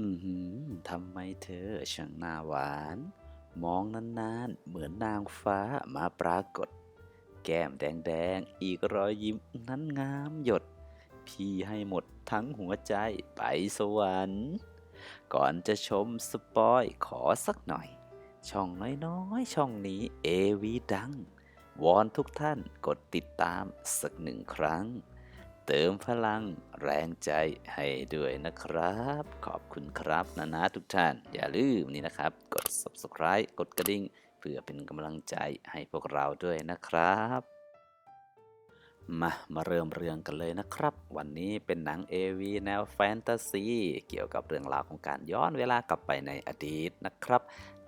อือหือทำไมเธอช่างหน้าหวาน มองนานๆ เหมือนนางฟ้ามาปรากฏ แก้มแดงๆ อีกรอยยิ้มนั้นงามหยด พี่ให้หมดทั้งหัวใจไปสวรรค์ ก่อนจะชมสปอยขอสักหน่อย ช่องน้อยๆ ช่องนี้เอวีดัง วอนทุกท่านกดติดตามสักหนึ่งครั้ง เติมพลังแรงใจให้ด้วยนะครับ ขอบคุณครับนะนะทุกท่าน อย่าลืมนี่นะครับ กด subscribe กดกระดิ่ง เพื่อเป็นกำลังใจให้พวกเราด้วยนะครับมามาเริ่มเรื่องกันเลยนะครับ วันนี้เป็นหนัง AV แนวแฟนตาซีเกี่ยวกับเรื่องราวของการย้อนเวลากลับไปในอดีตนะครับ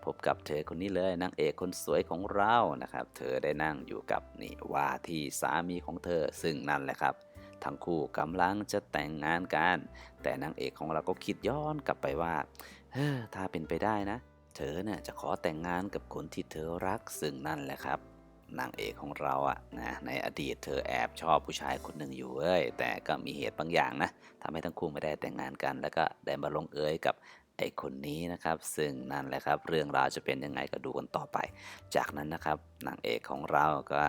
พบกับเธอคนนี้เลยนางเอกคนสวยของเรานะครับ เธอได้นั่งอยู่กับนี่ว่าที่สามีของเธอซึ่งนั่นแหละครับ ทั้งคู่กำลังจะแต่งงานกัน แต่นางเอกของเราก็คิดย้อนกลับไปว่า เฮ้อถ้าเป็นไปได้นะ เธอเนี่ยจะขอแต่งงานกับคนที่เธอรักซึ่งนั่นแหละครับนางเอกของเราอะนะในอดีตเธอแอบชอบผู้ชายคนหนึ่งอยู่เอ้ยแต่ก็มีเหตุบางอย่างนะทำให้ทั้งคู่ไม่ได้แต่งงานกัน แล้วก็ได้มาลงเอยกับไอ้คนนี้นะครับ ซึ่งนั่นแหละครับ เรื่องราวจะเป็นยังไงก็ดูกันต่อไป จากนั้นนะครับนางเอกของเราก็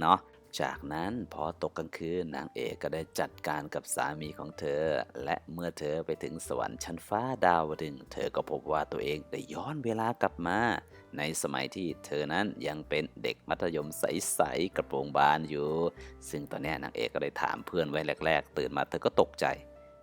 เนาะ จากนั้นพอตกกลางคืนนางเอกก็ได้จัดการกับสามีของเธอ และเมื่อเธอไปถึงสวรรค์ชั้นฟ้าดาวดึง เธอก็พบว่าตัวเองได้ย้อนเวลากลับมา ในสมัยที่เธอนั้นยังเป็นเด็กมัธยมใสๆกระโปรงบานอยู่ ซึ่งตอนนี้นางเอกก็ได้ถามเพื่อนไว้แรก ๆ ตื่นมาเธอก็ตกใจ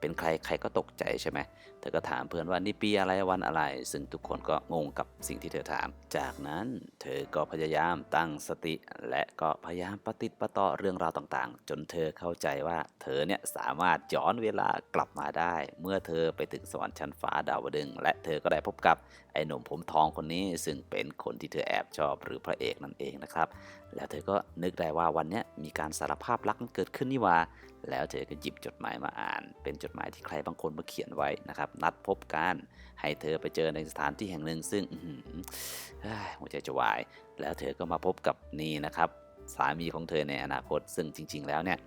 เป็นใครใครก็ตกใจใช่ไหมเธอก็ถามเพื่อนว่านี่ปีอะไรวันอะไร ซึ่งทุกคนก็งงกับสิ่งที่เธอถาม จากนั้นเธอก็พยายามตั้งสติ และก็พยายามปฏิติประต่อเรื่องราวต่างๆ จนเธอเข้าใจว่าเธอเนี่ยสามารถย้อนเวลากลับมาได้ เมื่อเธอไปถึงสวรรค์ชั้นฟ้าดาวดึงและเธอก็ได้พบกับไอ้หนุ่มผมทองคนนี้ซึ่งเป็นคนที่เธอแอบชอบหรือพระเอกนั่นเองนะครับ แล้วเธอก็นึกได้ว่าวันนี้มีการสารภาพรักมันเกิดขึ้นนี่ว่า แล้วเธอก็หยิบจดหมายมาอ่าน เป็นจดหมายที่ใครบางคนมาเขียนไว้นะครับ นัดพบกันให้เธอไปเจอในสถานที่แห่งหนึ่งซึ่งหัวใจจะวาย แล้วเธอก็มาพบกับนี่นะครับ สามีของเธอในอนาคต ซึ่งจริง ๆ แล้วเนี่ย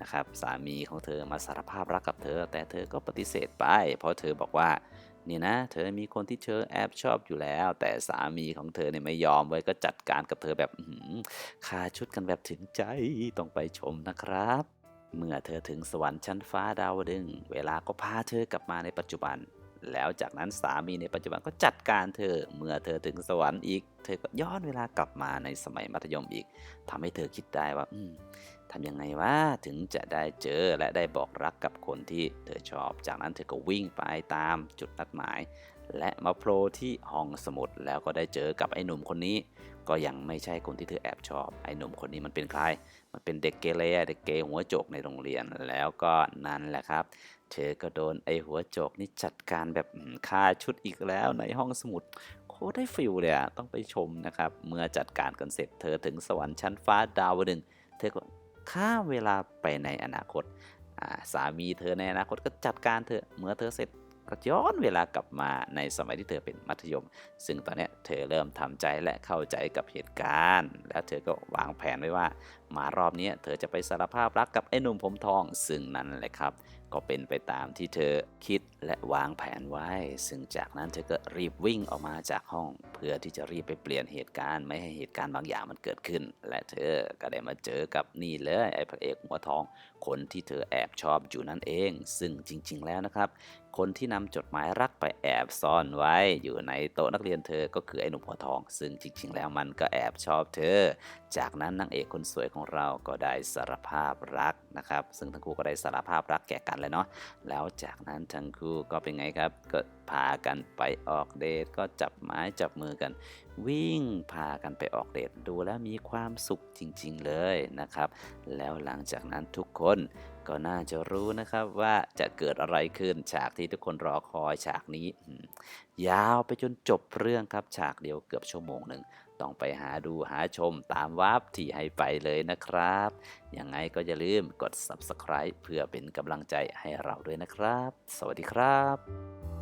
นะครับสามีของเธอมาสารภาพรักกับเธอ แต่เธอก็ปฏิเสธไป เพราะเธอบอกว่า นี่นะ เธอมีคนที่เธอแอบชอบอยู่แล้ว แต่สามีของเธอเนี่ยไม่ยอมไว้ยก็จัดการกับเธอแบบอื้อหือคาชุดกันแบบถึงใจต้องไปชมนะครับ เมื่อเธอถึงสวรรค์ชั้นฟ้าดาวดึง เวลาก็พาเธอกลับมาในปัจจุบัน แล้วจากนั้นสามีในปัจจุบันก็จัดการเธอ เมื่อเธอถึงสวรรค์อีก เธอก็ย้อนเวลากลับมาในสมัยมัธยมอีกทำให้เธอคิดได้ว่าอื ทำยังไงวะถึงจะได้เจอและได้บอกรักกับคนที่เธอชอบ จากนั้นเธอก็วิ่งไปตามจุดนัดหมาย และมาโผล่ที่ห้องสมุดแล้วก็ได้เจอกับไอ้หนุ่มคนนี้ ก็ยังไม่ใช่คนที่เธอแอบชอบ ไอ้หนุ่มคนนี้มันเป็นใคร มันเป็นเด็กเกเรเด็กเกหัวโจกในโรงเรียนแล้วก็นั่นแหละครับ เธอก็โดนไอ้หัวโจกนี่จัดการแบบอืมฆ่าชุดอีกแล้วในห้องสมุดโคตรได้ฟิลเลยอะต้องไปชมนะครับ เมื่อจัดการกันเสร็จเธอถึงสวรรค์ชั้นฟ้าดาวดึงเธอก็ ข้ามเวลาไปในอนาคตาสามีเธอในอนาคตก็จัดการเธอเมื่อเธอเสร็จก็ย้อนเวลากลับมาในสมัยที่เธอเป็นมัธยม ซึ่งตอนนี้เธอเริ่มทำใจและเข้าใจกับเหตุการณ์ แล้วเธอก็วางแผนไว้ว่า มารอบนี้เธอจะไปสารภาพรักกับไอ้หนุ่มผมทอง ซึ่งนั่นแหละครับ ก็เป็นไปตามที่เธอคิดและวางแผนไว้ ซึ่งจากนั้นเธอก็รีบวิ่งออกมาจากห้อง เพื่อที่จะรีบไปเปลี่ยนเหตุการณ์ไม่ให้เหตุการณ์บางอย่างมันเกิดขึ้น และเธอก็ได้มาเจอกับนี่เลยไอ้พระเอกหัวทอง คนที่เธอแอบชอบอยู่นั่นเอง ซึ่งจริง ๆ แล้วนะครับ คนที่นำจดหมายรักไปแอบซ่อนไว้ อยู่ในโต๊ะนักเรียนเธอก็คือไอ้หนุ่มหัวทอง ซึ่งจริง ๆ แล้วมันก็แอบชอบเธอ จากนั้นนางเอกคนสวยของเราก็ได้สารภาพรักนะครับ ซึ่งทั้งคู่ก็ได้สารภาพรักแก่กันเลยเนาะแล้วจากนั้นทั้งคู่ก็เป็นไงครับก็พากันไปออกเดทก็จับไม้จับมือกัน วิ่งพากันไปออกเดทดูแล้วมีความสุขจริง ๆเลยนะครับ แล้วหลังจากนั้นทุกคนก็น่าจะรู้นะครับว่าจะเกิดอะไรขึ้นฉากที่ทุกคนรอคอยฉากนี้ ยาวไปจนจบเรื่องครับฉากเดียวเกือบชั่วโมงหนึ่ง ต้องไปหาดูหาชมตามวาร์ปที่ให้ไปเลยนะครับ ยังไงก็อย่าลืมกด subscribe เพื่อเป็นกำลังใจให้เราด้วยนะครับ สวัสดีครับ